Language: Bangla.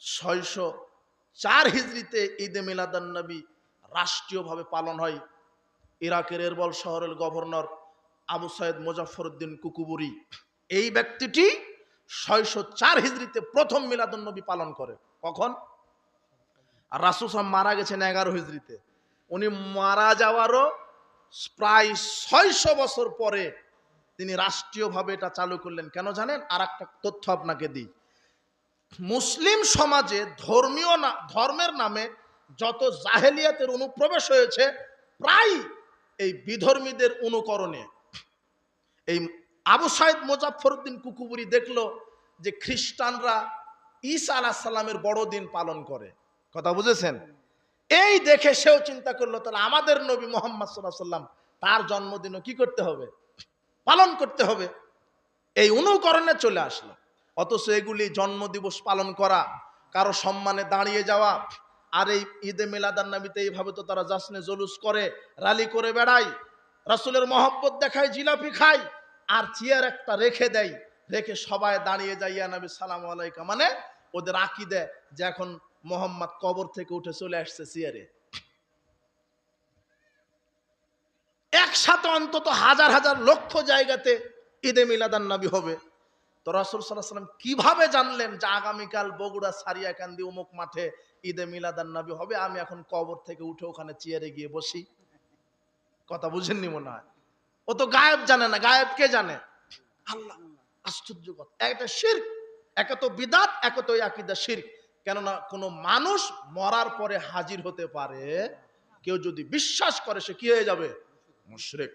ছয়শো চার হিজড়িতে ঈদে মিলাদান্নবী রাষ্ট্রীয়ভাবে পালন হয়। ইরাকের এরবল শহরের governor Abu Said Muzaffaruddin Kukburi এই ব্যক্তিটি ছয়শো চার হিজড়িতে প্রথম মিলাদুন্নবী পালন করে। কখন? আর রাসুল সাহেব মারা গেছেন এগারো হিজড়িতে। উনি মারা যাওয়ারও প্রায় ছয়শো বছর পরে তিনি রাষ্ট্রীয়ভাবে এটা চালু করলেন। কেন জানেন? আর একটা তথ্য আপনাকে দিই। মুসলিম সমাজে ধর্মীয় ধর্মের নামে যত জাহেলিয়াতের অনুপ্রবেশ হয়েছে, প্রায় এই বিধর্মীদের অনুকরণে। এই আবু সাইদ মোজাফরউদ্দিন কুকুবুরি দেখল যে খ্রিস্টানরা ঈসা আলাহ সাল্লামের বড়দিন পালন করে। কথা বুঝেছেন? এই দেখে সেও চিন্তা করল, তাহলে আমাদের নবী মোহাম্মদ সাল্লাহ সাল্লাম তার জন্মদিনও কি করতে হবে? পালন করতে হবে। এই অনুকরণে চলে আসলো। অথচ এগুলি জন্মদিবস পালন করা, কারও সম্মানে দাঁড়িয়ে যাওয়া, আর এই ঈদে মিলাদান নাবিতে এইভাবে তো তারা জাসনে জলুস করে, রালি করে বেড়ায়। রাসুলের মহব্বত দেখায়, জিলাপি খায়, আর চেয়ার একটা রেখে দেয়, রেখে সবাই দাঁড়িয়ে যায়, ইয়া নবী, সালাম আলাইকা। মানে ওদের আঁকি দেয় যে এখন মোহাম্মদ কবর থেকে উঠে চলে আসছে চেয়ারে। একসাথে অন্তত হাজার হাজার লক্ষ জায়গাতে ঈদে মিলাদান নবী হবে। তো রসুল সাল্লাহ সাল্লাম কীভাবে জানলেন যে আগামীকাল বগুড়া, সারিয়াকান্দি অমুক মাঠে ঈদে মিলাদান নবী হবে? আমি এখন কবর থেকে উঠে ওখানে চেয়ারে গিয়ে বসি। কথা বুঝেননি মনে হয়? ও তো গায়েব জানে না। গায়েব কে জানে? আল্লাহ। আশ্চর্য কথা। একটা শির একে তো বিদাত, একে তো আকিদা কেননা কোনো মানুষ মরার পরে হাজির হতে পারে, কেউ যদি বিশ্বাস করে সে কি হয়ে যাবে? মুশরিক।